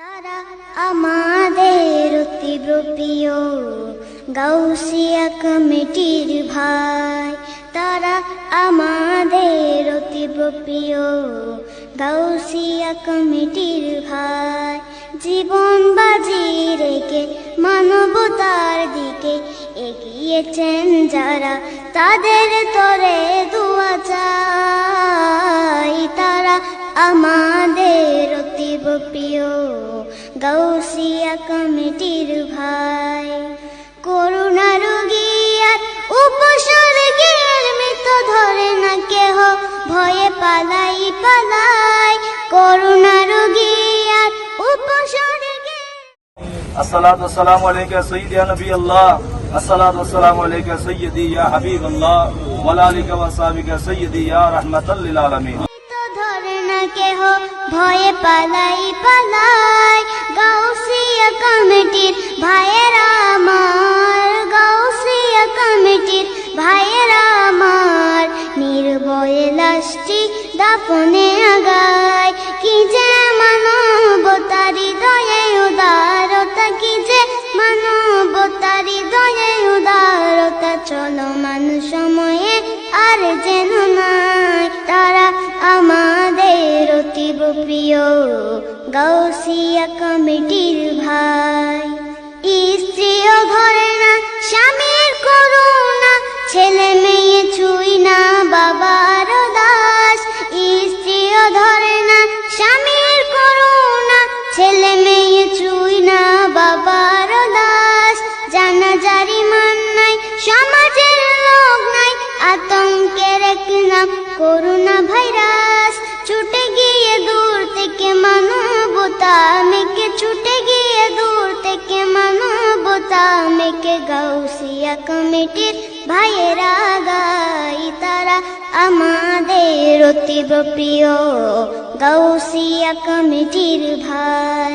তারা আমাদের তীব্র প্রিয়। গাউসিয়া কমিটির ভাই। তারা আমাদের তীব্র প্রিয়। গাউসিয়া কমিটির ভাই। জীবন বাজি রেখে মানবতার দিকে এগিয়েছেন যারা। তাদের তরে দোয়া আমাদের অতীব প্রিয় গাউসিয়া কমিটির ভাই করুণা রোগী আর উপসর্গের মৃত ধরে না কেহ ভয়ে পালাই পালাই করুণা রোগী আর উপসর্গে الصلاة والسلام عليك يا سيدي يا نبي الله الصلاة والسلام عليك يا سيدي يا حبيب الله وعلى آلك وأصحابك يا سيدي يا رحمة للعالمين তো ধরে না কেহ ভয়ে পালাই পালাই। গাউসিয়া কমিটির আমার, গাউসিয়া কমিটির আমার। নির্ভয়ে লাশটি আগায়। কি যে মানবতারি দয়ে উদারতা, কি যে মানবতারি দয়ে উদারতা। চলো মানুষ সময়ে আর যেন প্রিয় গাউসিয়া কমিটির ভাই। স্ত্রীও ঘরে না, স্বামীর করুণা। ছেলে মেয়ে ছুই না, বাবার দাস। স্ত্রীও ধরে না, স্বামীর করুণা। ছেলে মেয়ে ছুই না, বাবার দাস। জানা জারি মান নাই সমাজের লোক নাই, আতঙ্কের এক নাম। কমিটির ভাইয়েরা গাই, তারা আমাদের অতীব প্রিয়। গাউসিয়া কমিটির ভাই।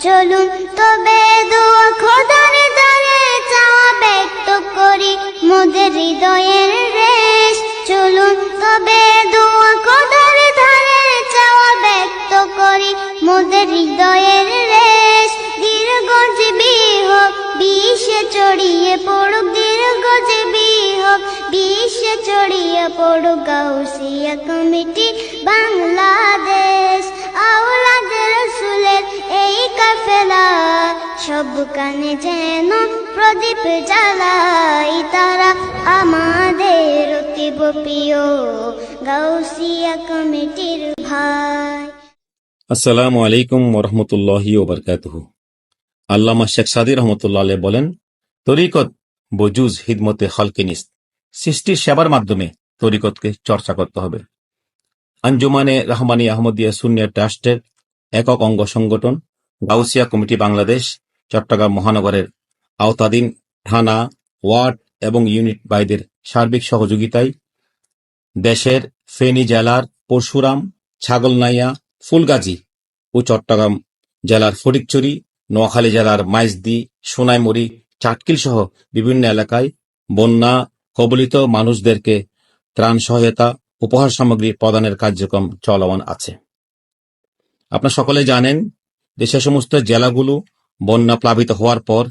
চলুন তবে দোয়া খোদার দ্বারে চাওয়া ব্যক্ত করি মোদের হৃদয়ের রেশ। চলুন তবে দোয়া খোদার ধারে চাওয়া ব্যক্ত করি মোদের হৃদয়ের রেশ। ছড়িয়ে পড়ুক গাউসিয়া কমিটি বাংলাদেশ। আওলাদের রসুলের এই কাফেলা, সব কানে যেন প্রদীপ জ্বালাই। তারা আমাদের অতীব প্রিয় গাউসিয়া কমিটির ভাই। আসসালামু আলাইকুম ওরহমতুল্লাহি ওবরকাতুহু। আল্লামা শেখ সাদি রহমতুল্লাহ বলেন, তরিকত বজুজ হিদমতে খালকিনিস সৃষ্টির সেবার মাধ্যমে তরিকতকে চর্চা করতে হবে। আঞ্জুমানে রহমানী আহমদিয়া সুনিয়া ট্রাস্টের একক অঙ্গ সংগঠন গাউসিয়া কমিটি বাংলাদেশ, চট্টগ্রাম মহানগরের আওতাধীন থানা, ওয়ার্ড এবং ইউনিট বাইদের সার্বিক সহযোগিতায় দেশের ফেনী জেলার পরশুরাম, ছাগলনাইয়া, ফুলগাজী ও চট্টগ্রাম জেলার ফটিকছড়ি, নোয়াখালী জেলার মাইজদি, সোনাইমুড়ি চাটকিল সহ বিভিন্ন এলাকায় বন্যা কবলিত মানুষদেরকে ত্রাণ সহায়তা, উপহার সামগ্রী প্রদানের কার্যক্রম চলমান আছে। আপনার সকলে জানেন সে সমস্ত জেলাগুলো বন্যা প্লাবিত হওয়ার পর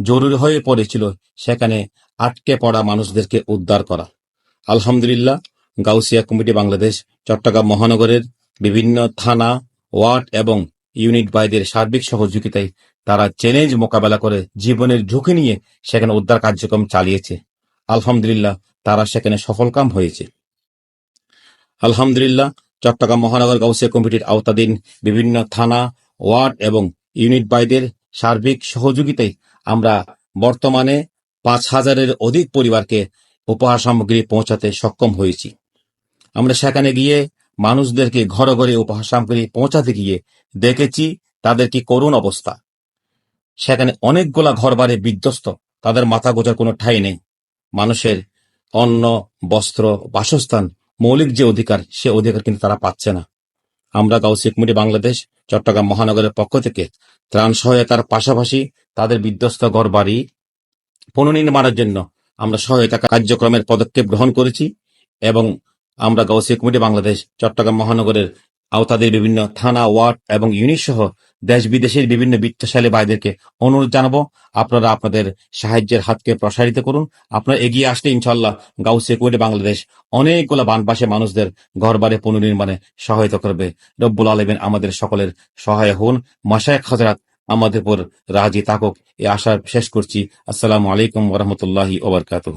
জরুরি হয়ে পড়েছিল সেখানে আটকে পড়া মানুষদেরকে উদ্ধার করা। আলহামদুলিল্লাহ, গাউসিয়া কমিটি বাংলাদেশ, চট্টগ্রাম মহানগরের বিভিন্ন থানা, ওয়ার্ড এবং ইউনিট বাইদের সার্বিক সহযোগিতায় তারা চ্যালেঞ্জ মোকাবেলা করে জীবনের ঝুঁকি নিয়ে সেখানে উদ্ধার কার্যক্রম চালিয়েছে। আলহামদুলিল্লাহ, তারা সেখানে সফলকাম হয়েছে। আলহামদুলিল্লাহ, চট্টগ্রাম মহানগর গাউসিয়া কমিটির আওতাধীন বিভিন্ন থানা, ওয়ার্ড এবং ইউনিট বাইদের সার্বিক সহযোগিতায় আমরা বর্তমানে পাঁচ হাজারের অধিক পরিবারকে উপহার সামগ্রী পৌঁছাতে সক্ষম হয়েছি। আমরা সেখানে গিয়ে মানুষদেরকে ঘরে ঘরে উপহার সামগ্রী পৌঁছাতে গিয়ে দেখেছি তাদের কি করুণ অবস্থা। সেখানে অনেকগুলা ঘর বাড়ি বিধ্বস্ত, তাদের মাথা গোজার কোনো ঠাঁই নেই। মানুষের অন্ন, বস্ত্র, বাসস্থান, মৌলিক যে অধিকার, সে অধিকার কিন্তু তারা পাচ্ছে না। আমরা গাউসিয়া কমিটি বাংলাদেশ, চট্টগ্রাম মহানগরের পক্ষ থেকে ত্রাণ সহায়তার পাশাপাশি তাদের বিধ্বস্ত ঘর বাড়ি পুনর্নির্মাণের জন্য আমরা সহায়তা কার্যক্রমের পদক্ষেপ গ্রহণ করেছি এবং আমরা গাউসিয়া কমিটি বাংলাদেশ, চট্টগ্রাম মহানগরের আওতাধীন বিভিন্ন থানা, ওয়ার্ড এবং ইউনিট সহ দেশ বিদেশের বিভিন্ন বিত্তশালী ভাইদেরকে অনুরোধ জানাব, আপনারা আপনাদের সাহায্যের হাতকে প্রসারিত করুন। আপনারা এগিয়ে আসলে ইনশাল্লাহ গাউসে কোয়েটে বাংলাদেশ অনেকগুলো বানপাশে মানুষদের ঘরবাড়ি পুনর্নির্মাণে সহায়তা করবে। রব্বুল আলমিন আমাদের সকলের সহায় হন। মাসায় হাজরাত আমাদের উপর রাজি তাকক এই আশা শেষ করছি। আসসালামু আলাইকুম ওরহমতুল্লাহি ওবরকাতুহ